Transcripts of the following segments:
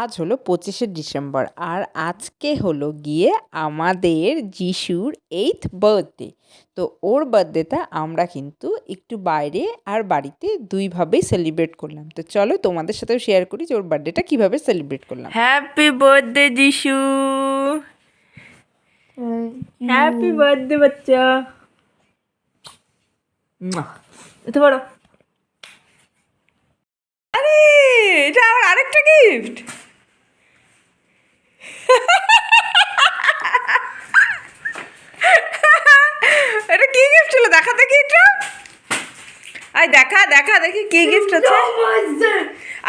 আজ হলো পঁচিশে ডিসেম্বর আর আজকে হলো গিয়ে আমাদের যিশুর এইথ বার্থডে তো ওর বার্থডেটা আমরা কিন্তু একটু বাইরে আর বাড়িতে দুইভাবেই সেলিব্রেট করলাম। তো চলো তোমাদের সাথেও শেয়ার করি যে ওর বার্থডেটা কীভাবে সেলিব্রেট করলাম। Happy birthday Jishu. Happy birthday বাচ্চা। এত বড় আরে এটা আমার আরেকটা গিফট এটা কি গিফট ছিল দেখা দেখি একটু আই দেখা দেখা কি গিফট আছে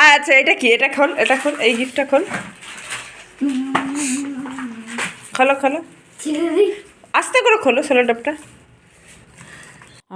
আচ্ছা এটা কি? এটা খোল এটা খোল, এই গিফটটা খোল। খোলো খোলো। আস্তে করে খোলো সেলোটাপটা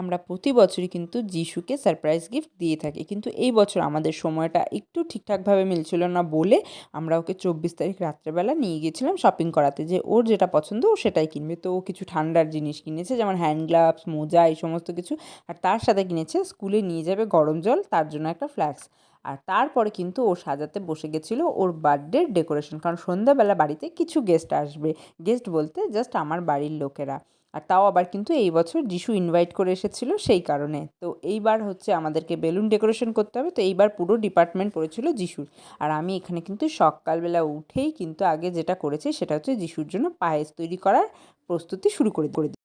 আমরা প্রতি বছরই কিন্তু যিশুকে সারপ্রাইজ গিফট দিয়ে থাকি। কিন্তু এই বছর আমাদের সময়টা একটু ঠিকঠাকভাবে মিলছিল না বলে আমরা ওকে চব্বিশ তারিখ রাত্রেবেলা নিয়ে গিয়েছিলাম শপিং করাতে। যে ওর যেটা পছন্দ ও সেটাই কিনবে। তো ও কিছু ঠান্ডার জিনিস কিনেছে, যেমন হ্যান্ড গ্লাভস মোজা, এই সমস্ত কিছু। আর তার সাথে কিনেছে, স্কুলে নিয়ে যাবে গরম জল, তার জন্য একটা ফ্ল্যাক্স আর তারপরে কিন্তু ও সাজাতে বসে গেছিল ওর বার্থডে ডেকোরেশন কারণ সন্ধ্যাবেলা বাড়িতে কিছু গেস্ট আসবে। গেস্ট বলতে জাস্ট আমার বাড়ির লোকেরা। আর তাও আবার কিন্তু এই বছর যিশু ইনভাইট করে এসেছিল সেই কারণে। তো এইবার হচ্ছে আমাদেরকে বেলুন ডেকোরেশন করতে হবে। তো এইবার পুরো ডিপার্টমেন্ট পড়েছিল যিশুর। আর আমি এখানে কিন্তু সকালবেলা উঠেই কিন্তু আগে যেটা করেছি সেটা হচ্ছে যিশুর জন্য পায়েস তৈরি করার প্রস্তুতি শুরু করে করে দিই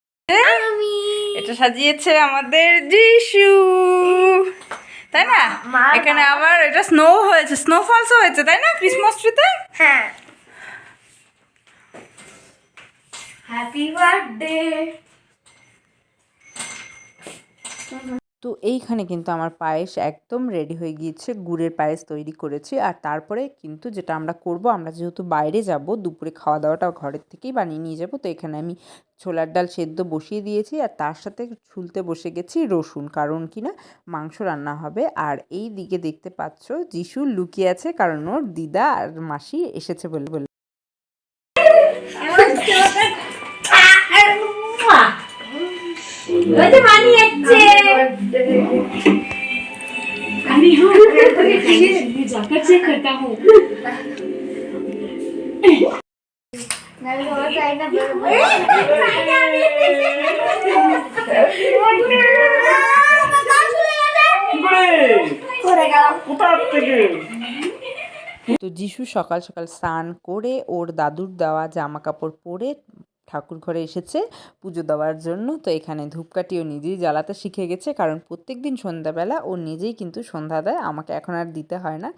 এটা সাজিয়েছে আমাদের যিশু। তাই না? এখানে আবার এটা স্নো হয়েছে। স্নো ফলসও হয়েছে তাই না? ক্রিসমাস ট্রিতে হ্যাঁ। হ্যাপি বার্থডে তো এইখানে কিন্তু আমার পায়েস একদম রেডি হয়ে গিয়েছে। গুড়ের পায়েস তৈরি করেছি আর তারপরে কিন্তু যেটা আমরা করব, আমরা যেহেতু বাইরে যাব, দুপুরে খাওয়া দাওয়াটা ঘরের থেকেই বানিয়ে নিয়ে যাব। তো এখানে আমি ছোলার ডাল সেদ্ধ বসিয়ে দিয়েছি আর তার সাথে ছুলতে বসে গেছি রসুন, কারণ কি না, মাংস রান্না হবে। আর এই দিকে দেখতে পাচ্ছ, যিশু লুকিয়ে আছে, কারণ ওর দিদা আর মাসি এসেছে বলে বলে। ওই যে মানি যাচ্ছে আমি जाकर चेक करता हूँ তো যিশু সকাল সকাল স্নান করে ওর দাদুর দেওয়া জামা কাপড় পরে ঠাকুর ঘরে এসেছে পুজো দেওয়ার জন্য। তো এখানে ধূপকাঠি ও নিজেই জ্বালাতে শিখে গেছে, কারণ প্রত্যেক দিন সন্ধ্যাবেলা ও নিজেই কিন্তু সন্ধ্যা দেয়, আমাকে এখন আর দিতে হয় না।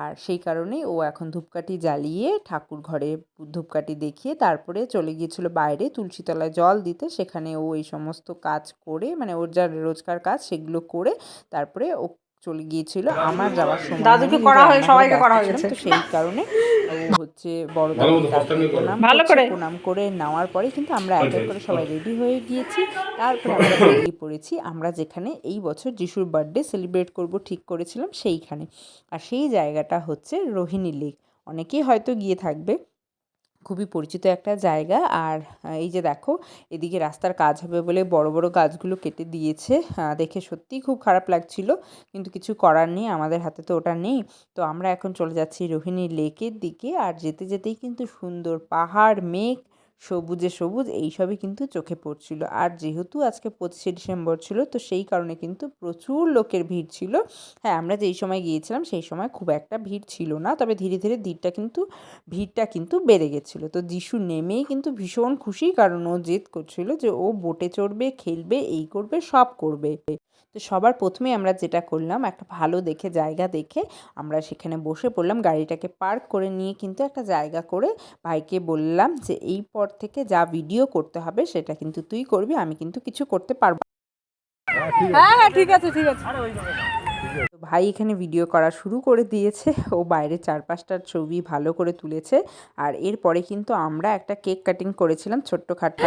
আর সেই কারণেই ও এখন ধূপকাঠি জ্বালিয়ে ঠাকুর ঘরে ধূপকাঠি দেখিয়ে তারপরে চলে গিয়েছিল বাইরে তুলসীতলায় জল দিতে। সেখানে ও এই সমস্ত কাজ করে মানে ওর যা রোজকার কাজ সেগুলো করে তারপরে ও চলে গিয়েছিল আমার যাওয়ার সময় দাদুকে করা হয়ে- সবাইকে করা হয়ে গেছে। তো সেই কারণে হচ্ছে বড় দাদু প্রণাম ভালো করে। প্রণাম করে নেওয়ার পরে কিন্তু আমরা এক এক করে সবাই রেডি হয়ে গিয়েছি তারপরে আমরা বেরিয়ে পড়েছি আমরা যেখানে এই বছর যিশুর বার্থডে সেলিব্রেট করব ঠিক করেছিলাম সেইখানে আর সেই জায়গাটা হচ্ছে রোহিণী লেক অনেকেই হয়তো গিয়ে থাকবে খুবই পরিচিত একটা জায়গা। আর এই যে দেখো, এদিকে রাস্তার কাজ হবে বলে বড় বড় গাছগুলো কেটে দিয়েছে। দেখে সত্যিই খুব খারাপ লাগছিল, কিন্তু কিছু করার নেই, আমাদের হাতে তো ওটা নেই। তো আমরা এখন চলে যাচ্ছি রোহিণী লেকের দিকে। আর যেতে, যেতেই কিন্তু সুন্দর পাহাড়, মেঘ সবুজে সবুজ, এইসবই কিন্তু চোখে পড়ছিল। আর যেহেতু আজকে পঁচিশে ডিসেম্বর ছিল, তো সেই কারণে কিন্তু প্রচুর লোকের ভিড় ছিল। হ্যাঁ আমরা যেই সময় গিয়েছিলাম, সেই সময় খুব একটা ভিড় ছিল না, তবে ধীরে ধীরে ভিড়টা কিন্তু ভিড়টা কিন্তু বেড়ে গেছিল। তো যিশু নেমেই কিন্তু ভীষণ খুশি, কারণ ও জেদ করছিল যে ও বোটে চড়বে, খেলবে, এই করবে, সব করবে। তো সবার প্রথমে আমরা যেটা করলাম একটা ভালো দেখে জায়গা দেখে আমরা সেখানে বসে পড়লাম গাড়িটাকে পার্ক করে নিয়ে কিন্তু একটা জায়গা করে ভাইকে বললাম যে এই পর থেকে যা ভিডিও করতে হবে সেটা কিন্তু তুই করবি আমি কিন্তু কিছু করতে পারব না। হ্যাঁ হ্যাঁ ঠিক আছে ঠিক আছে। তো ভাই এখানে ভিডিও করা শুরু করে দিয়েছে ও বাইরে চারপাশটার ছবি ভালো করে তুলেছে আর এরপরে কিন্তু আমরা একটা কেক কাটিং করেছিলাম ছোট্ট খাট্টা।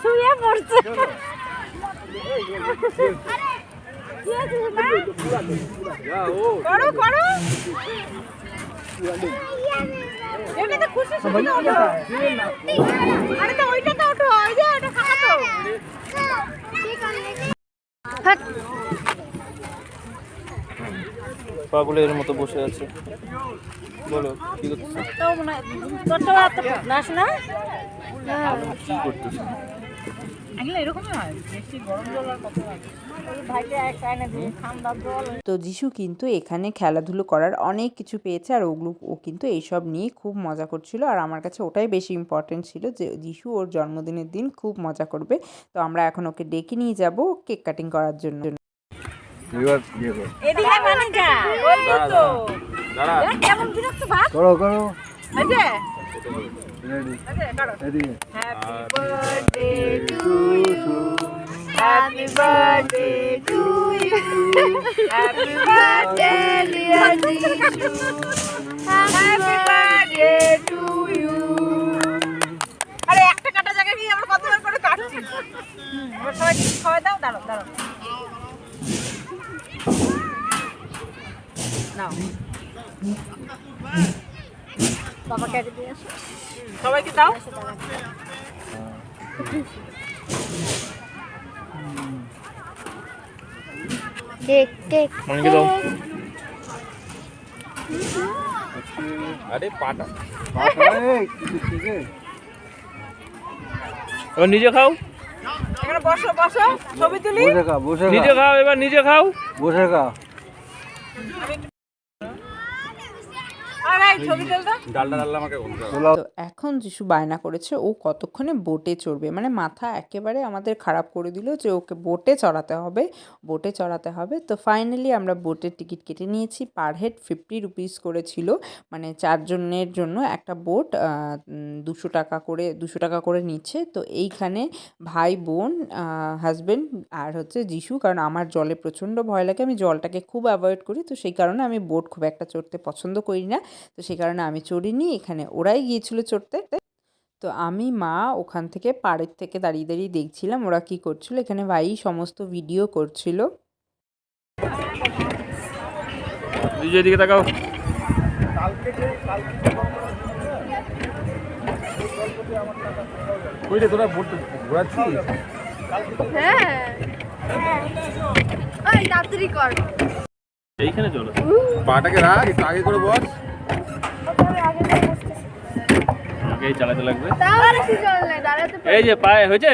শুয়ে পড়ছে। করো করো এটা তো খুশি খুশি ওঠো আরে তো ওইটা তো ওঠো ওই যে ওটা খাওয়া তো পাগলের মতো বসে আছে বলো কি করতেছো কি করতেছো? তো যিশু কিন্তু এখানে খেলাধুলো করার অনেক কিছু পেয়েছে আর ওগুলো ও কিন্তু এইসব নিয়ে খুব মজা করছিল। আর আমার কাছে ওটাই বেশি ইম্পর্টেন্ট ছিল যে যিশু ওর জন্মদিনের দিন খুব মজা করবে। তো আমরা এখন ওকে ডেকে নিয়ে যাব কেক কাটিং করার জন্য। ইয়ে কর। করো happy birthday to you happy birthday to you happy birthday dear Jishu happy birthday to you আরে একটা কাটা জায়গায় কি আমরা কতবার করে কাটছি। এবার সবাই খাওয়া দাও দাঁড়াও দাঁড়াও। নাও। বাবাকে আগে দিয়ে আসো। সবাইকে দাও। কেক কেক অনেকে দাও। আরে পাটা। এই, কিছু থেকে এবার নিজে খাও। এখানে বসো বসো। ছবি তুলি। বসে নিজে খাও এবার নিজে খাও। বসে খা আর এই ছবি তুল দাও ডালটা ডালটা আমাকে তোলাও তো এখন যিশু বায়না করেছে ও কতক্ষণে বোটে চড়বে? মানে মাথা একেবারে আমাদের খারাপ করে দিল যে ওকে বোটে চড়াতে হবে বোটে চড়াতে হবে। তো ফাইনালি আমরা বোটের টিকিট কেটে নিয়েছি। পার হেড ফিফটি রুপিস করেছিল মানে চারজনের জন্য একটা বোট দুশো টাকা করে দুশো টাকা করে নিচ্ছে। তো এইখানে ভাই বোন হাজবেন্ড আর হচ্ছে যিশু কারণ আমার জলে প্রচণ্ড ভয় লাগে। আমি জলটাকে খুব অ্যাভয়েড করি। তো সেই কারণে আমি বোট খুব একটা চড়তে পছন্দ করি না। তো সেই কারণে আমি চড়িনি এখানে ওরাই গিয়েছিল চড়তে। তো আমি মা ওখান থেকে পাড়ের থেকে দাঁড়িয়ে দাঁড়িয়ে দেখছিলাম ওরা কি করছিল। এখানে ভাই সমস্ত ভিডিও করছিল। দিকে তাকাও। ওই তোরা ঘোরাচ্ছিস? হ্যাঁ। ওই তাড়াতাড়ি কর। এইখানে চলো। পাটাকে রাখ একটু আগে করে বস। চালাতে লাগবে। এই যে পায়ে হয়েছে?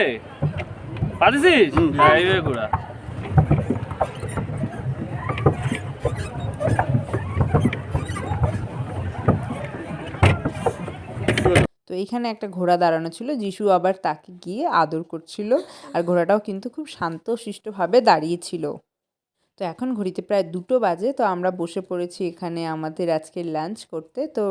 হ্যাঁ। এইভাবে ঘোরা তো এইখানে একটা ঘোড়া দাঁড়ানো ছিল যিশু আবার তাকে গিয়ে আদর করছিল আর ঘোড়াটাও কিন্তু খুব শান্তশিষ্টভাবে দাঁড়িয়েছিল তো এখন ঘড়িতে প্রায় দুটো বাজে তো আমরা বসে পড়েছি এখানে আমাদের আজকে লাঞ্চ করতে। তো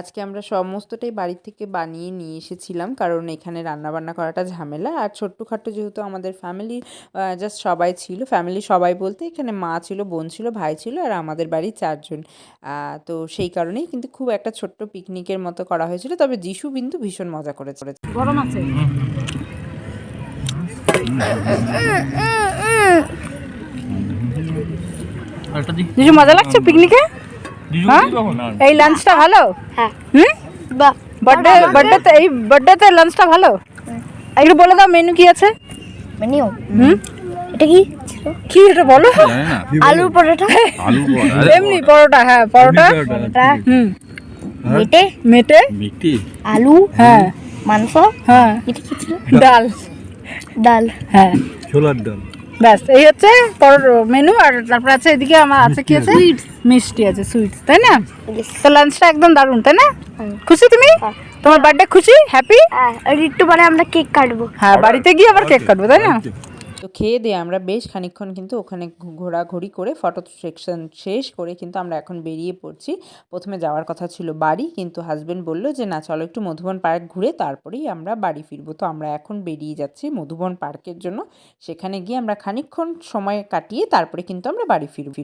আজকে আমরা সমস্তটাই বাড়ির থেকে বানিয়ে নিয়ে এসেছিলাম কারণ এখানে রান্নাবান্না করাটা ঝামেলা। আর ছোট্টখাট্টো যেহেতু আমাদের ফ্যামিলি জাস্ট সবাই ছিল ফ্যামিলি সবাই বলতে এখানে মা ছিল বোন ছিল ভাই ছিল আর আমাদের বাড়ি চারজন। তো সেই কারণেই কিন্তু খুব একটা ছোট্ট পিকনিকের মতো করা হয়েছিল তবে যিশু কিন্তু ভীষণ মজা করেছে গরম আছে। একটা দি। কিছু মজা লাগছে পিকনিকে হ্যাঁ? এই লাঞ্চটা ভালো? হ্যাঁ। হুম? বার্থডে বার্থডেতে এই বার্থডেতে লাঞ্চটা ভালো? একটু বলে দাও মেনু কি আছে? মেনিও হুম? এটা কি? কি এটা বলো? আলুর পরোটা? আলু এমনি পরোটা। হ্যাঁ পরোটা। পরোটা। হুম। মেটে? মেটে? মিষ্টি আলু? হ্যাঁ। মাংস? হ্যাঁ। এটা কি ছিল? ডাল। ডাল। হ্যাঁ। ছোলার ডাল। ব্যাস এই হচ্ছে মেনু আর তারপর আছে এদিকে আমার আছে কি আছে? মিষ্টি আছে সুইটস তাই না? তো লাঞ্চটা একদম দারুণ তাই না? খুশি তুমি? হ্যাঁ। তোমার বার্থডে খুশি? হ্যাপি হ্যাঁ আর একটু পরে আমরা কেক কাটবো। হ্যাঁ বাড়িতে গিয়ে আবার কেক কাটবো তাই না? তো খেয়ে দিয়ে আমরা বেশ খানিকক্ষণ কিন্তু ওখানে ঘোরাঘুরি করে ফটো সেকশন শেষ করে কিন্তু আমরা এখন বেরিয়ে পড়ছি। প্রথমে যাওয়ার কথা ছিল বাড়ি, কিন্তু হাজবেন্ড বলল যে, না, চলো একটু মধুবন পার্ক ঘুরে তারপরেই আমরা বাড়ি ফিরবো। তো আমরা এখন বেরিয়ে যাচ্ছি মধুবন পার্কের জন্য। সেখানে গিয়ে আমরা খানিকক্ষণ সময় কাটিয়ে তারপরে কিন্তু আমরা বাড়ি ফিরব।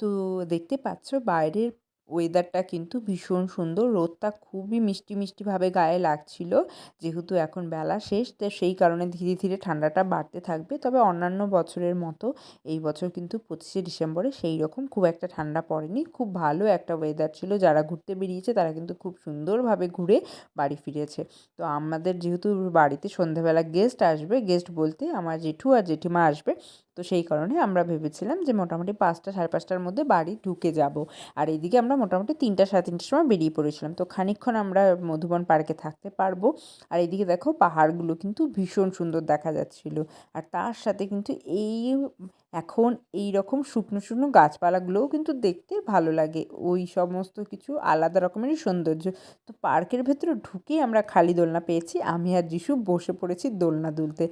তো দেখতে পাচ্ছ বাইরের ওয়েদারটা কিন্তু ভীষণ সুন্দর। রোদটা খুবই মিষ্টি মিষ্টিভাবে গায়ে লাগছিল। যেহেতু এখন বেলা শেষ, তো সেই কারণে ধীরে ধীরে ঠান্ডাটা বাড়তে থাকবে। তবে অন্যান্য বছরের মতো এই বছর কিন্তু পঁচিশে ডিসেম্বরে সেই রকম খুব একটা ঠান্ডা পড়েনি। খুব ভালো একটা ওয়েদার ছিল। যারা ঘুরতে বেরিয়েছে, তারা কিন্তু খুব সুন্দরভাবে ঘুরে বাড়ি ফিরেছে। তো আমাদের যেহেতু বাড়িতে সন্ধেবেলা গেস্ট আসবে গেস্ট বলতে আমার জেঠু আর জেঠিমা আসবে। তো সেই কারণে আমরা ভেবেছিলাম যে মোটামুটি পাঁচটা সাড়ে পাঁচটার মধ্যে বাড়ি ঢুকে যাব। আর এইদিকে আমরা মোটামুটি তিনটা, সাড়ে তিনটার সময় বেরিয়ে পড়েছিলাম। তো খানিকক্ষণ আমরা মধুবন পার্কে থাকতে পারব। আর এইদিকে দেখো পাহাড়গুলো কিন্তু ভীষণ সুন্দর দেখা যাচ্ছিল। আর তার সাথে কিন্তু এই এখন এই রকম শুকনো শুকনো গাছপালাগুলোও কিন্তু দেখতে ভালো লাগে। ওই সমস্ত কিছু আলাদা রকমেরই সৌন্দর্য। তো পার্কের ভেতরে ঢুকে আমরা খালি দোলনা পেয়েছি। আমি আর যিশু বসে পড়েছি দোলনা দুলতে।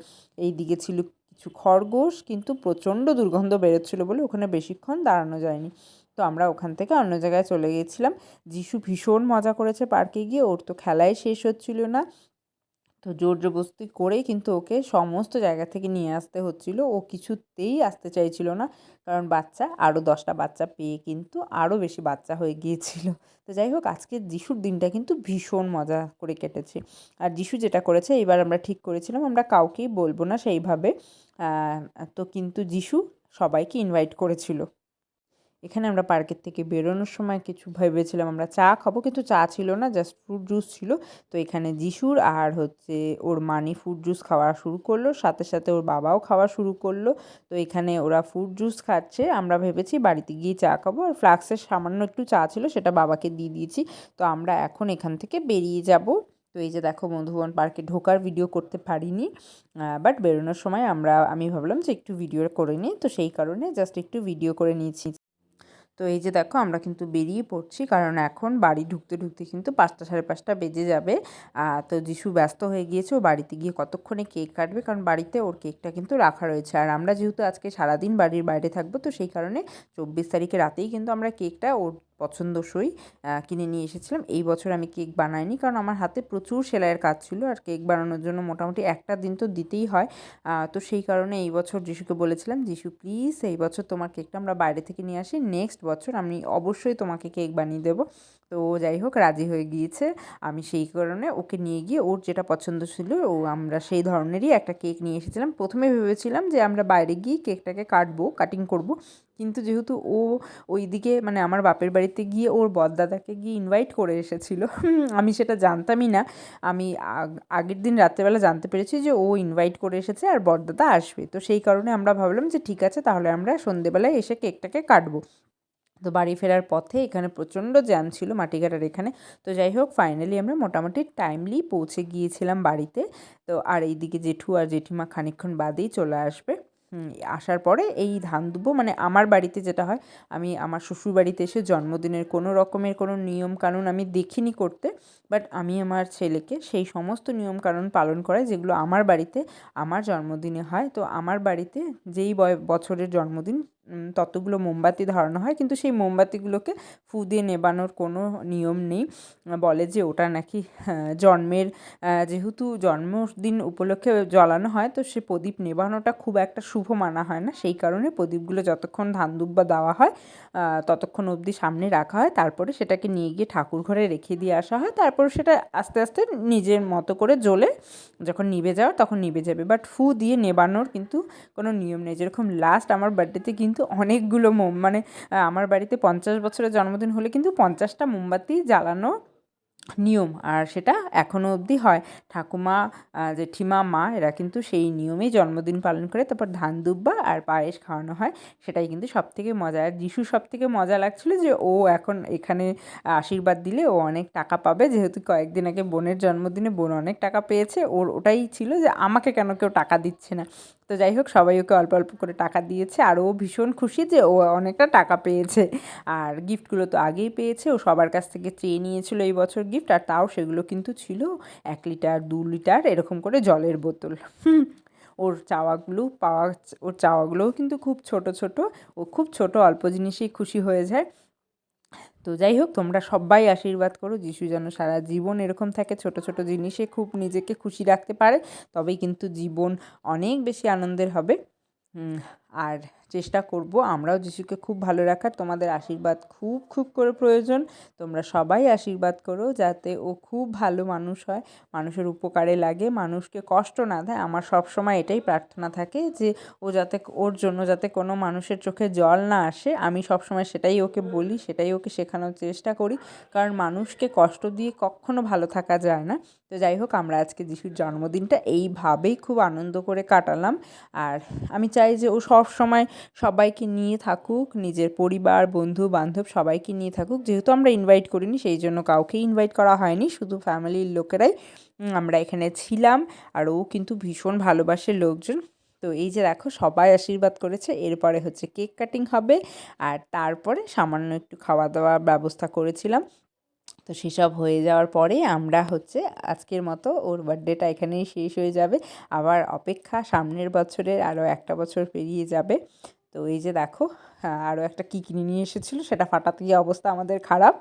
এই দিকে ছিল কিছু খরগোশ, কিন্তু প্রচণ্ড দুর্গন্ধ বেরোচ্ছিলো বলে ওখানে বেশিক্ষণ দাঁড়ানো যায়নি। তো আমরা ওখান থেকে অন্য জায়গায় চলে গিয়েছিলাম। যিশু ভীষণ মজা করেছে পার্কে গিয়ে, ওর তো খেলাই শেষ হচ্ছিল না। তো জোর জবরদস্তি করেই কিন্তু ওকে সমস্ত জায়গা থেকে নিয়ে আসতে হচ্ছিল। ও কিছুতেই আসতে চাইছিল না, কারণ বাচ্চা, আরও দশটা বাচ্চা পেয়ে কিন্তু আরও বেশি বাচ্চা হয়ে গিয়েছিল। তো যাই হোক আজকে যিশুর দিনটা কিন্তু ভীষণ মজা করে কেটেছে। আর যিশু যেটা করেছে এবার আমরা ঠিক করেছিলাম, আমরা কাউকেই বলব না সেইভাবে। তো কিন্তু যিশু সবাইকে ইনভাইট করেছিল। এখানে আমরা পার্কের থেকে বেরোনোর সময় কিছু ভেবেছিলাম, আমরা চা খাব কিন্তু চা ছিল না জাস্ট ফ্রুট জুস ছিল। তো এখানে যিশুর আর হচ্ছে ওর মানি ফ্রুট জুস খাওয়া শুরু করল, সাথে সাথে ওর বাবাও খাওয়া শুরু করল। তো এখানে ওরা ফ্রুট জুস খাচ্ছে, আমরা ভেবেছি বাড়িতে গিয়ে চা খাব। আর ফ্লাক্সের সামান্য একটু চা ছিল, সেটা বাবাকে দিয়ে দিয়েছি। তো আমরা এখন এখান থেকে বেরিয়ে যাব। তো এই যে দেখো মধুবন পার্কে ঢোকার ভিডিও করতে পারিনি বাট বেরোনোর সময় আমরা, আমি ভাবলাম যে একটু ভিডিও করে নিই। তো সেই কারণে জাস্ট একটু ভিডিও করে নিয়েছি। তো এই যে দেখো, আমরা কিন্তু বেরিয়ে পড়ছি। কারণ এখন বাড়ি ঢুকতে ঢুকতে কিন্তু পাঁচটা সাড়ে পাঁচটা বেজে যাবে। তো যিশু ব্যস্ত হয়ে গিয়েছে, ও বাড়িতে গিয়ে কতক্ষণে কেক কাটবে? কারণ বাড়িতে ওর কেকটা কিন্তু রাখা রয়েছে। আর আমরা যেহেতু আজকে সারাদিন বাড়ির বাইরে থাকব, তো সেই কারণে চব্বিশ তারিখে রাতেই কিন্তু আমরা কেকটা ওর পছন্দসই কিনে নিয়ে এসেছিলাম। এই বছর আমি কেক বানাইনি কারণ আমার হাতে প্রচুর সেলাইয়ের কাজ ছিল আর কেক বানানোর জন্য মোটামুটি একটা দিন তো দিতেই হয়। তো সেই কারণে এই বছর যিশুকে বলেছিলাম, যিশু প্লিজ এই বছর তোমার কেকটা আমরা বাইরে থেকে নিয়ে আসি। নেক্সট বছর আমি অবশ্যই তোমাকে কেক বানিয়ে দেবো। তো যাই হোক, রাজি হয়ে গিয়েছে। আমি সেই কারণে ওকে নিয়ে গিয়ে ওর যেটা পছন্দ ছিল, ও আমরা সেই ধরনেরই একটা কেক নিয়ে এসেছিলাম। প্রথমে ভেবেছিলাম যে আমরা বাইরে গিয়ে কেকটাকে কাটবো কাটিং করব। কিন্তু যেহেতু ও ওইদিকে মানে আমার বাপের বাড়িতে গিয়ে ওর বদদাদাকে গিয়ে ইনভাইট করে এসেছিল, আমি সেটা জানতামই না। আমি আগ- আগের দিন রাত্রেবেলা জানতে পেরেছি যে ও ইনভাইট করে এসেছে আর বড়দাদা আসবে। তো সেই কারণে আমরা ভাবলাম যে ঠিক আছে, তাহলে আমরা সন্ধেবেলায় এসে কেকটাকে কাটবো। তো বাড়ি ফেরার পথে এখানে প্রচণ্ড জ্যাম ছিল মাটিঘাটার এখানে। তো যাই হোক ফাইনালি আমরা মোটামুটি টাইমলি পৌঁছে গিয়েছিলাম বাড়িতে। তো আর এইদিকে জেঠু আর জেঠিমা খানিকক্ষণ বাদেই চলে আসবে। আসার পরে এই ধান দুবো মানে আমার বাড়িতে যেটা হয়, আমি আমার শ্বশুর বাড়িতে এসে জন্মদিনের কোনো রকমের কোনো নিয়ম কানুন আমি দেখিনি করতে। বাট আমি আমার ছেলেকে সেই সমস্ত নিয়ম কানুন পালন করাই যেগুলো আমার বাড়িতে আমার জন্মদিনে হয়। তো আমার বাড়িতে যেই বছরের জন্মদিন ততগুলো মোমবাতি ধরানো হয় কিন্তু সেই মোমবাতিগুলোকে ফু দিয়ে নেবানোর কোনো নিয়ম নেই। বলে যে ওটা নাকি হ্যাঁ, জন্মের যেহেতু জন্মদিন উপলক্ষে জ্বালানো হয় তো সে প্রদীপ নেবানোটা খুব একটা শুভ মানা হয় না। সেই কারণে প্রদীপগুলো যতক্ষণ ধান দুব্বা দেওয়া হয় ততক্ষণ অবধি সামনে রাখা হয়। তারপরে সেটাকে নিয়ে গিয়ে ঠাকুর ঘরে রেখে দিয়ে আসা হয়। তারপর সেটা আস্তে আস্তে নিজের মতো করে জ্বলে যখন নিভে যাওয়ার তখন নিভে যাবে। বাট ফু দিয়ে নেবানোর কিন্তু কোনো নিয়ম নেই। যেরকম লাস্ট আমার বার্থডেতে কিন্তু অনেকগুলো মোম। মানে আমার বাড়িতে পঞ্চাশ বছরের জন্মদিন হলে কিন্তু পঞ্চাশটা মোমবাতি জ্বালানো নিয়ম, আর সেটা এখনও অবধি হয়। ঠাকুমা জেঠিমা, মা, এরা কিন্তু সেই নিয়মেই জন্মদিন পালন করে। তারপর ধান দুব্বা আর পায়েস খাওয়ানো হয়। সেটাই কিন্তু সব থেকে মজা। আর যিশু সব থেকে মজা লাগছিল যে, ও এখন এখানে আশীর্বাদ দিলে ও অনেক টাকা পাবে। যেহেতু কয়েকদিন আগে বোনের জন্মদিনে বোন অনেক টাকা পেয়েছে। ওর ওটাই ছিল যে, আমাকে কেন কেউ টাকা দিচ্ছে না। তো যাই হোক, সবাই ওকে অল্প অল্প করে টাকা দিয়েছে আর ও ভীষণ খুশি যে ও অনেকটা টাকা পেয়েছে। আর গিফটগুলো তো আগেই পেয়েছে, ও সবার কাছ থেকে চেয়ে নিয়েছিল এই বছর গিফট আর তাও সেগুলো কিন্তু ছিল এক লিটার, দু লিটার এরকম করে জলের বোতল। ওর চাওয়াগুলো পাওয়া, ওর চাওয়াগুলোও কিন্তু খুব ছোট ছোট, ও খুব ছোট, অল্প জিনিসেই খুশি হয়ে যায়। তো যাই হোক, তোমরা সবাই আশীর্বাদ করো, যিশু যেন সারা জীবন এরকম থাকে, ছোট ছোট জিনিসে খুব নিজেকে খুশি রাখতে পারে, তবেই কিন্তু জীবন অনেক বেশি আনন্দের হবে। আর চেষ্টা করব আমরাও যিশুকে খুব ভালো রাখার। তোমাদের আশীর্বাদ খুব খুব করে প্রয়োজন। তোমরা সবাই আশীর্বাদ করো যাতে ও খুব ভালো মানুষ হয়, মানুষের উপকারে লাগে, মানুষকে কষ্ট না দেয়। আমার সব সময় এটাই প্রার্থনা থাকে যে ও যাতে ওর জন্য যাতে কোনো মানুষের চোখে জল না আসে। আমি সব সময় সেটাই ওকে বলি, সেটাই ওকে শেখানোর চেষ্টা করি। কারণ মানুষকে কষ্ট দিয়ে কখনো ভালো থাকা যায় না। তো যাই হোক, আমরা আজকে যিশুর জন্মদিনটা এইভাবেই খুব আনন্দ করে কাটালাম। আর আমি চাই যে ও সব সময় সবাইকে নিয়ে থাকুক, নিজের পরিবার, বন্ধু, বান্ধব সবাইকে নিয়ে থাকুক। যেহেতু আমরা ইনভাইট করিনি, সেই জন্য কাউকেই ইনভাইট করা হয়নি, শুধু ফ্যামিলির লোকেরাই আমরা এখানে ছিলাম আর ও কিন্তু ভীষণ ভালোবাসে লোকজন। তো এই যে দেখো, সবাই আশীর্বাদ করেছে, এরপরে হচ্ছে কেক কাটিং হবে আর তারপরে সামান্য একটু খাওয়া দাওয়ার ব্যবস্থা করেছিলাম। তো সেসব হয়ে যাওয়ার পরে আমরা হচ্ছে আজকের মতো ওর বার্থডেটা এখানেই শেষ হয়ে যাবে। আবার অপেক্ষা সামনের বছরের আরও একটা বছর পেরিয়ে যাবে। তো এই যে দেখো আরও একটা কী কিনে নিয়ে এসেছিল, সেটা ফাটাতে গিয়ে অবস্থা আমাদের খারাপ।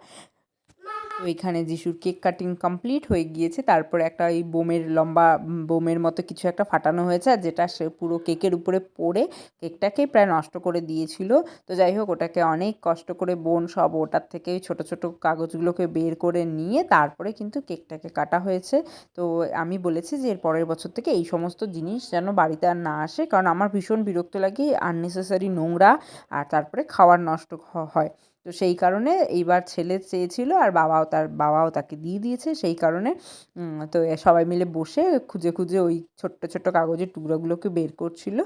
তো এখানে যিশুর কেক কাটিং কমপ্লিট হয়ে গিয়েছে। তারপরে একটা ওই বোমের লম্বা বোমের মতো কিছু একটা ফাটানো হয়েছে আর যেটা সে পুরো কেকের উপরে পড়ে কেকটাকে প্রায় নষ্ট করে দিয়েছিল। তো যাই হোক, ওটাকে অনেক কষ্ট করে বোন সব ওটার থেকে ছোটো ছোটো কাগজগুলোকে বের করে নিয়ে তারপরে কিন্তু কেকটাকে কাটা হয়েছে। তো আমি বলেছি যে এর পরের বছর থেকে এই সমস্ত জিনিস যেন বাড়িতে আর না আসে, কারণ আমার ভীষণ বিরক্ত লাগে আননেসেসারি নোংরা আর তারপরে খাওয়ার নষ্ট হয়। তো সেই কারণে এইবার ছেলে চেয়েছিল আর বাবাও তার, বাবাও তাকে দিয়ে দিয়েছে। সেই কারণে তো সবাই মিলে বসে খুঁজে খুঁজে ওই ছোট্ট ছোট্ট কাগজের টুকরোগুলোকে বের করছিল।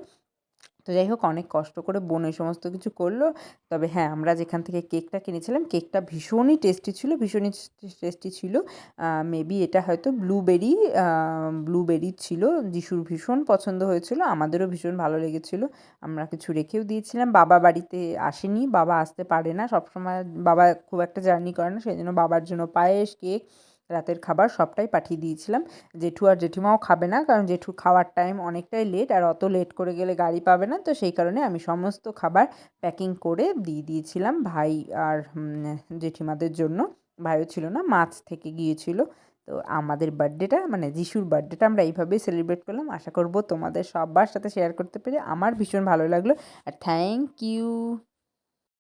তো যাই হোক, অনেক কষ্ট করে বোন এই সমস্ত কিছু করল। তবে হ্যাঁ আমরা যেখান থেকে কেকটা কিনেছিলাম, কেকটা ভীষণই টেস্টি ছিল, ভীষণই টেস্টি ছিল। মেবি এটা হয়তো ব্লুবেরি ব্লুবেরি ছিল, যিশুর ভীষণ পছন্দ হয়েছিল, আমাদেরও ভীষণ ভালো লেগেছিল। আমরা কিছু রেখেও দিয়েছিলাম। বাবা বাড়িতে আসেনি, বাবা আসতে পারে না, সবসময় বাবা খুব একটা জার্নি করে না সেই জন্য বাবার জন্য পায়েস কেক রাতের খাবার সবটাই পাঠিয়ে দিয়েছিলাম। জেঠু আর জেঠিমাও খাবে না, কারণ জেঠু খাওয়ার টাইম অনেকটাই লেট আর অত লেট করে গেলে গাড়ি পাবে না। তো সেই কারণে আমি সমস্ত খাবার প্যাকিং করে দিয়ে দিয়েছিলাম ভাই আর জেঠিমাদের জন্য। ভাইও ছিল না, মাছ থেকে গিয়েছিল। তো আমাদের বার্থডেটা মানে যিশুর বার্থডেটা আমরা এইভাবেই সেলিব্রেট করলাম। আশা করব তোমাদের সবার সাথে শেয়ার করতে পেরে আমার ভীষণ ভালো লাগল। আর থ্যাংক ইউ